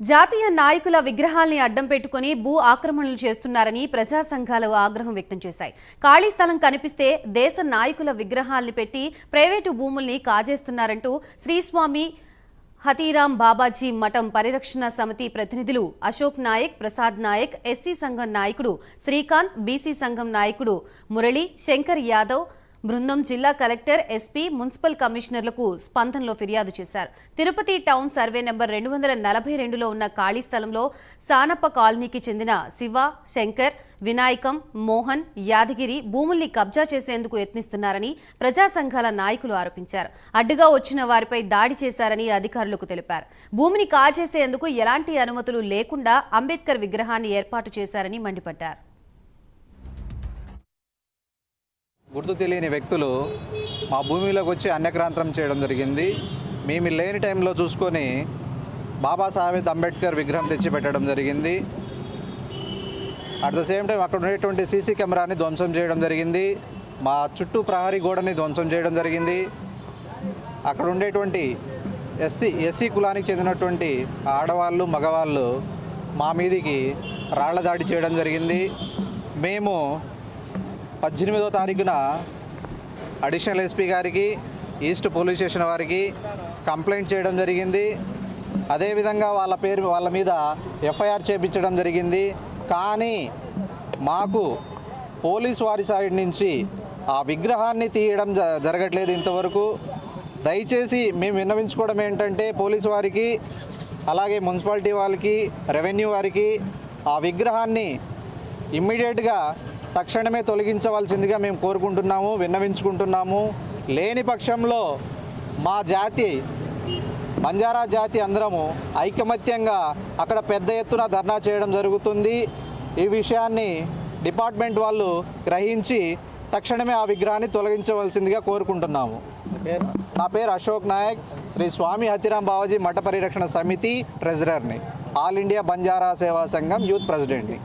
జాతీయ నాయకుల విగ్రహాల్ని అడ్డం పెట్టుకుని భూ ఆక్రమణలు చేస్తున్నారని ప్రజా సంఘాలు ఆగ్రహం వ్యక్తం చేశాయి. ఖాళీ స్థలం కనిపిస్తే దేశ నాయకుల విగ్రహాల్ని పెట్టి ప్రైవేటు భూముల్ని కాజేస్తున్నారంటూ శ్రీస్వామి హతీరాం బాబాజీ మఠం పరిరక్షణ సమితి ప్రతినిధులు అశోక్ నాయక్ ప్రసాద్ నాయక్ ఎస్సీ సంఘం నాయకుడు శ్రీకాంత్ బీసీ సంఘం నాయకుడు మురళి శంకర్ యాదవ్ బృందం జిల్లా కలెక్టర్ ఎస్పీ మున్సిపల్ కమిషనర్లకు స్పందనలో ఫిర్యాదు చేశారు. తిరుపతి టౌన్ సర్వే నెంబర్ రెండు వందల నలభై రెండులో ఉన్న ఖాళీ స్థలంలో సానప్ప కాలనీకి చెందిన శివ శంకర్ వినాయకం మోహన్ యాదగిరి భూముల్ని కబ్జా చేసేందుకు యత్నిస్తున్నారని ప్రజా సంఘాల నాయకులు ఆరోపించారు. అడ్డుగా వచ్చిన వారిపై దాడి చేశారని అధికారులకు తెలిపారు. భూమిని కాజేసేందుకు ఎలాంటి అనుమతులు లేకుండా అంబేద్కర్ విగ్రహాన్ని ఏర్పాటు చేశారని మండిపడ్డారు. గుర్తు తెలియని వ్యక్తులు మా భూమిలోకి వచ్చి అన్యక్రాంతం చేయడం జరిగింది. మేము లేని టైంలో చూసుకొని బాబాసాహెబ్ అంబేద్కర్ విగ్రహం తెచ్చి పెట్టడం జరిగింది. అట్ ద సేమ్ టైం అక్కడ ఉండేటువంటి సీసీ కెమెరాని ధ్వంసం చేయడం జరిగింది. మా చుట్టూ ప్రహరీ గోడని ధ్వంసం చేయడం జరిగింది. అక్కడ ఉండేటువంటి ఎస్టీ ఎస్సీ కులానికి చెందినటువంటి ఆడవాళ్ళు మగవాళ్ళు మా మీదికి రాళ్ళ దాడి చేయడం జరిగింది. మేము పద్దెనిమిదో తారీఖున అడిషనల్ ఎస్పీ గారికి ఈస్ట్ పోలీస్ స్టేషన్ వారికి కంప్లైంట్ చేయడం జరిగింది. అదేవిధంగా వాళ్ళ పేరు వాళ్ళ మీద ఎఫ్ఐఆర్ చేపించడం జరిగింది. కానీ మాకు పోలీస్ వారి సైడ్ నుంచి ఆ విగ్రహాన్ని తీయడం జ- జరగట్లేదు ఇంతవరకు. దయచేసి మేము విన్నవించుకోవడం ఏంటంటే పోలీసు వారికి అలాగే మున్సిపాలిటీ వాళ్ళకి రెవెన్యూ వారికి ఆ విగ్రహాన్ని ఇమ్మీడియట్గా తక్షణమే తొలగించవలసిందిగా మేము కోరుకుంటున్నాము విన్నవించుకుంటున్నాము. లేని పక్షంలో మా జాతి బంజారా జాతి అందరము ఐకమత్యంగా అక్కడ పెద్ద ఎత్తున ధర్నా చేయడం జరుగుతుంది. ఈ విషయాన్ని డిపార్ట్మెంట్ వాళ్ళు గ్రహించి తక్షణమే ఆ విగ్రహాన్ని తొలగించవలసిందిగా కోరుకుంటున్నాము. నా పేరు అశోక్ నాయక్. శ్రీ స్వామి హతిరాం బావాజీ మఠ పరిరక్షణ సమితి ట్రెజరర్ని. ఆల్ ఇండియా బంజారా సేవా సంఘం యూత్ ప్రెసిడెంట్ని.